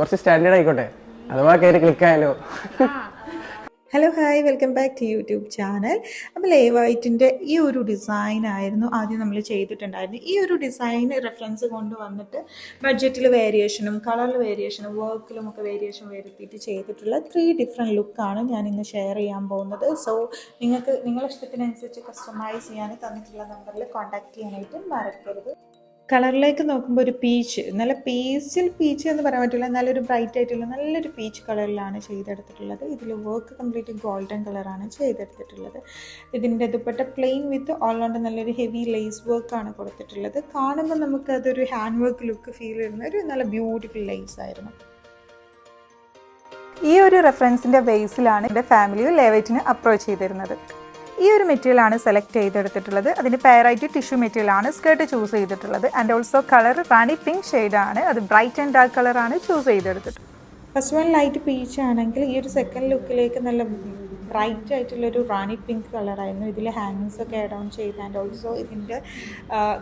കുറച്ച് സ്റ്റാൻഡേർഡ് ആയിക്കോട്ടെ. അഥവാ കയറി ക്ലിക്ക് ആയാലോ. Hello hi welcome back to YouTube channel അപ്പോൾ ലേ വൈറ്റിന്റെ ഈ ഒരു ഡിസൈൻ ആയിരുന്നു ആദ്യം നമ്മൾ ചെയ്തിട്ടുണ്ടായിരുന്നു ഈ ഒരു ഡിസൈൻ റെഫറൻസ് കൊണ്ട് വന്നിട്ട് ബഡ്ജറ്റിൽ വേരിയേഷനും കളറിൽ വേരിയേഷനും വർക്കിലും ഒക്കെ വേരിയേഷൻ വരുത്തിയിട്ട് ചെയ്തിട്ടുള്ള ത്രീ ഡിഫറെന്റ് ലുക്കാണ് ഞാൻ ഇന്ന് ഷെയർ ചെയ്യാൻ പോകുന്നത്. സോ നിങ്ങൾക്ക് നിങ്ങളുടെ ഇഷ്ടത്തിനനുസരിച്ച് കസ്റ്റമൈസ് ചെയ്യാൻ തന്നിട്ടുള്ള നമ്പറിൽ കോൺടാക്ട് ചെയ്യാനായിട്ട് മറക്കരുത്. കളറിലേക്ക് നോക്കുമ്പോൾ ഒരു പീച്ച് നല്ല പേസ്റ്റിൽ പീച്ച് എന്ന് പറയാൻ പറ്റില്ല നല്ലൊരു ബ്രൈറ്റ് ആയിട്ടുള്ള നല്ലൊരു പീച്ച് കളറിലാണ് ചെയ്തെടുത്തിട്ടുള്ളത്. ഇതിൽ വർക്ക് കംപ്ലീറ്റ് ഗോൾഡൻ കളറാണ് ചെയ്തെടുത്തിട്ടുള്ളത്. ഇതിന്റെ dupatta plain with all round നല്ലൊരു ഹെവി ലേസ് വർക്കാണ് കൊടുത്തിട്ടുള്ളത്. കാണുമ്പോൾ നമുക്ക് അതൊരു ഹാൻഡ് വർക്ക് ലുക്ക് ഫീൽ ചെയ്യുന്ന ഒരു നല്ല ബ്യൂട്ടിഫുൾ ലേസ് ആയിരുന്നു. ഈ ഒരു റെഫറൻസിന്റെ ബേസിലാണ് എന്റെ ഫാമിലി ലേവേറ്റിന് അപ്രോച്ച് ചെയ്തിരുന്നത്. ഈ ഒരു മെറ്റീരിയലാണ് സെലക്ട് ചെയ്തെടുത്തിട്ടുള്ളത്. അതിന് പെയറായിട്ട് ടിഷ്യൂ മെറ്റീരിയലാണ് സ്കേർട്ട് ചൂസ് ചെയ്തിട്ടുള്ളത്. And also colour Rani pink ഷെയ്ഡാണ് അത് ബ്രൈറ്റ് ആൻഡ് ഡാർക്ക് കളറാണ് ചൂസ് ചെയ്തെടുത്തിട്ടുള്ളത്. ഫസ്റ്റ് വൺ ലൈറ്റ് പീച്ച് ആണെങ്കിൽ ഈ ഒരു സെക്കൻഡ് ലുക്കിലേക്ക് നല്ല ബ്രൈറ്റ് ആയിട്ടുള്ളൊരു റാണി പിങ്ക് കളറായിരുന്നു. ഇതിൽ ഹാങ്ങിങ്സ് ഒക്കെ ആഡ് ഓൺ ചെയ്ത് ആൻഡ് ഓൾസോ ഇതിന്റെ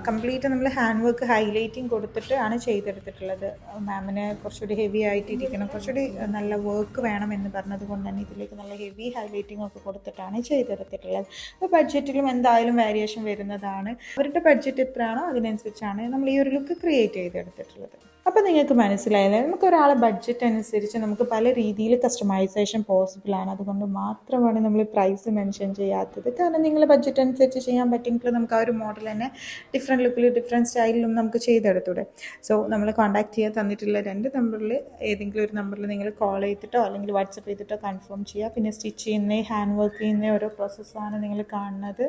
കംപ്ലീറ്റ് നമ്മൾ ഹാൻഡ് വർക്ക് ഹൈലൈറ്റിംഗ് കൊടുത്തിട്ട് ആണ് ചെയ്തെടുത്തിട്ടുള്ളത്. മാമിന് കുറച്ചുകൂടി ഹെവി ആയിട്ടിരിക്കണം കുറച്ചുകൂടി നല്ല വർക്ക് വേണം എന്ന് പറഞ്ഞത് കൊണ്ട് തന്നെ ഇതിലേക്ക് നല്ല ഹെവി ഹൈലൈറ്റിംഗ് ഒക്കെ കൊടുത്തിട്ടാണ് ചെയ്തെടുത്തിട്ടുള്ളത്. അപ്പോൾ ബഡ്ജറ്റിലും എന്തായാലും വേരിയേഷൻ വരുന്നതാണ്. അവരുടെ ബഡ്ജറ്റ് എത്രയാണോ അതിനനുസരിച്ചാണ് നമ്മൾ ഈ ഒരു ലുക്ക് ക്രിയേറ്റ് ചെയ്തെടുത്തിട്ടുള്ളത്. അപ്പോൾ നിങ്ങൾക്ക് മനസ്സിലായില്ലേ? നമുക്ക് ഒരാളെ ബഡ്ജറ്റ് അനുസരിച്ച് നമുക്ക് പല രീതിയിൽ കസ്റ്റമൈസേഷൻ പോസിബിൾ ആണ്. അതുകൊണ്ട് മാത്രമാണ് നമ്മൾ പ്രൈസ് മെൻഷൻ ചെയ്യാത്തത്. കാരണം നിങ്ങൾ ബഡ്ജറ്റ് അനുസരിച്ച് ചെയ്യാൻ പറ്റുമെങ്കിൽ നമുക്ക് ആ ഒരു മോഡൽ തന്നെ ഡിഫറെന്റ് ലുക്കിൽ ഡിഫറെന്റ് സ്റ്റൈലിലും നമുക്ക് ചെയ്തെടുത്തൂടെ. സോ നമ്മൾ കോൺടാക്ട് ചെയ്യാൻ തന്നിട്ടുള്ള രണ്ട് നമ്പറിൽ ഏതെങ്കിലും ഒരു നമ്പറിൽ നിങ്ങൾ കോൾ ചെയ്തിട്ടോ അല്ലെങ്കിൽ വാട്സപ്പ് ചെയ്തിട്ടോ കൺഫേം ചെയ്യുക. പിന്നെ സ്റ്റിച്ച് ചെയ്യുന്ന ഹാൻഡ് വർക്ക് ചെയ്യുന്ന ഓരോ പ്രോസസ്സാണ് നിങ്ങൾ കാണുന്നത്.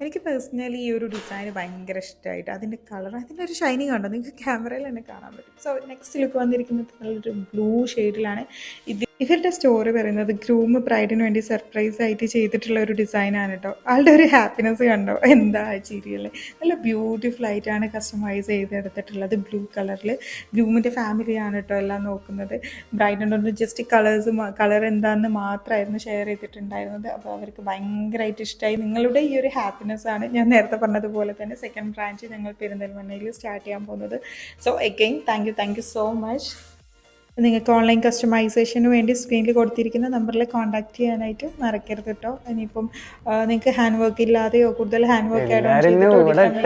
എനിക്ക് പേഴ്സണലി ഈ ഒരു ഡിസൈൻ ഭയങ്കര ഇഷ്ടമായിട്ട് അതിന്റെ കളർ അതിന്റെ ഒരു ഷൈനിങ് ഉണ്ടോ? നിങ്ങൾക്ക് ക്യാമറയിൽ തന്നെ കാണാൻ പറ്റും. സോ നെക്സ്റ്റ് ലുക്ക് വന്നിരിക്കുന്നത് നല്ലൊരു ബ്ലൂ ഷെയ്ഡിലാണ് ഇത് ഇവരുടെ സ്റ്റോറി പറയുന്നത് ഗ്രൂം ബ്രൈഡിന് വേണ്ടി സർപ്രൈസ് ആയിട്ട് ചെയ്തിട്ടുള്ള ഒരു ഡിസൈനാണ് കേട്ടോ ആളുടെ ഒരു ഹാപ്പിനെസ് കണ്ടോ? എന്താ ചിരിയല്ലേ നല്ല ബ്യൂട്ടിഫുൾ ആയിട്ടാണ് കസ്റ്റമൈസ് ചെയ്തെടുത്തിട്ടുള്ളത് ബ്ലൂ കളറിൽ ഗ്രൂമിന്റെ ഫാമിലിയാണ് കേട്ടോ എല്ലാം നോക്കുന്നത്. ബ്രൈഡിനോട് ജസ്റ്റ് കളേഴ്സ് കളർ എന്താണെന്ന് മാത്രമായിരുന്നു ഷെയർ ചെയ്തിട്ടുണ്ടായിരുന്നത്. അപ്പോൾ അവർക്ക് ഭയങ്കരമായിട്ട് ഇഷ്ടമായി നിങ്ങളുടെ ഈ ഒരു ഹാപ്പിനെസ് ആണ് ഞാൻ നേരത്തെ പറഞ്ഞതുപോലെ തന്നെ സെക്കൻഡ് ബ്രാഞ്ച് ഞങ്ങൾ പെരിന്തൽമണ്ണയിൽ സ്റ്റാർട്ട് ചെയ്യാൻ പോകുന്നത്. So again thank you thank you so much നിങ്ങൾക്ക് ഓൺലൈൻ കസ്റ്റമൈസേഷന് വേണ്ടി സ്ക്രീനിൽ കൊടുത്തിരിക്കുന്ന നമ്പറിൽ കോൺടാക്ട് ചെയ്യാനായിട്ട് മറക്കരുത് കേട്ടോ ഇനിയിപ്പം നിങ്ങൾക്ക് ഹാൻഡ് വർക്ക് ഇല്ലാതെയോ കൂടുതൽ ഹാൻഡ് വർക്ക്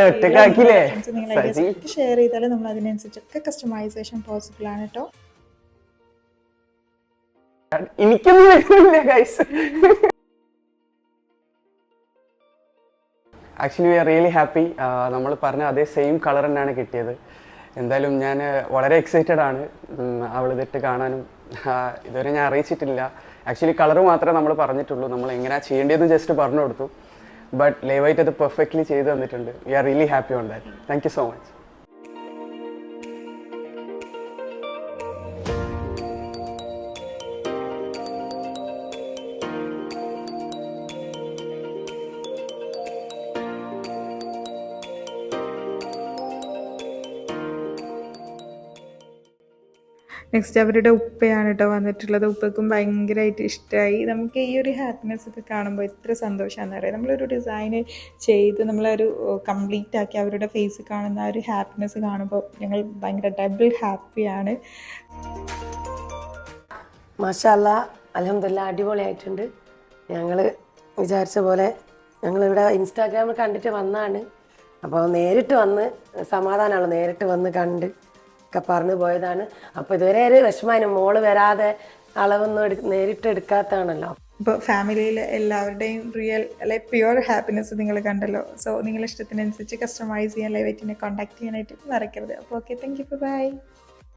ഒറ്റക്കാക്കിയില്ലേ? ഷെയർ ചെയ്താൽ നമ്മൾ അതിനനുസരിച്ചൊക്കെ കസ്റ്റമൈസേഷൻ പോസിബിൾ ആണ് കേട്ടോ എനിക്കൊന്നും വരുന്നില്ല guys actually we are really happy നമ്മൾ പറഞ്ഞ അതേ സെയിം കളർ തന്നെയാണ് കിട്ടിയത്. എന്തായാലും ഞാൻ വളരെ എക്സൈറ്റഡ് ആണ്. അവളിതിട്ട് കാണാനും ഇതുവരെ ഞാൻ അറിയിച്ചിട്ടില്ല. ആക്ച്വലി കളർ മാത്രമേ നമ്മൾ പറഞ്ഞിട്ടുള്ളൂ. നമ്മൾ എങ്ങനെയാണ് ചെയ്യേണ്ടതെന്ന് ജസ്റ്റ് പറഞ്ഞു കൊടുത്തു. ബട്ട് ലൈവായിട്ട് അത് പെർഫെക്റ്റ്ലി ചെയ്ത് തന്നിട്ടുണ്ട്. We are really happy on that thank you so much next അവരുടെ ഉപ്പയാണ് കേട്ടോ വന്നിട്ടുള്ളത്. ഉപ്പക്കും ഭയങ്കരമായിട്ട് ഇഷ്ടമായി നമുക്ക് ഈ ഒരു ഹാപ്പിനെസ് ഒക്കെ കാണുമ്പോൾ എത്ര സന്തോഷമാണെന്ന് അറിയാം? നമ്മളൊരു ഡിസൈൻ ചെയ്ത് നമ്മളൊരു കംപ്ലീറ്റ് ആക്കി അവരുടെ ഫേസ് കാണുന്ന ആ ഒരു ഹാപ്പിനെസ് കാണുമ്പോൾ ഞങ്ങൾ ഭയങ്കര ഡബിൾ ഹാപ്പിയാണ് മാഷല്ല അലഹമില്ല അടിപൊളിയായിട്ടുണ്ട്. ഞങ്ങൾ വിചാരിച്ച പോലെ ഞങ്ങളിവിടെ ഇൻസ്റ്റാഗ്രാമിൽ കണ്ടിട്ട് വന്നാണ്. അപ്പോൾ നേരിട്ട് വന്ന് സമാധാനമാണ് നേരിട്ട് വന്ന് കണ്ട്. ഒക്കെ പറഞ്ഞു പോയതാണ്. അപ്പോൾ ഇതുവരെ ഒരു വിഷമാനും മോൾ വരാതെ അളവൊന്നും എടു നേരിട്ട് എടുക്കാത്താണല്ലോ ഇപ്പോൾ ഫാമിലിയിൽ എല്ലാവരുടെയും റിയൽ അല്ലെ പ്യുവർ ഹാപ്പിനെസ് നിങ്ങൾ കണ്ടല്ലോ. സോ നിങ്ങളുടെ ഇഷ്ടത്തിനനുസരിച്ച് കസ്റ്റമൈസ് ചെയ്യാൻ ലൈവറ്റിനെ കോൺടാക്ട് ചെയ്യാനായിട്ട് മറക്കരുത്. അപ്പോൾ ഓക്കെ താങ്ക് യു ബൈ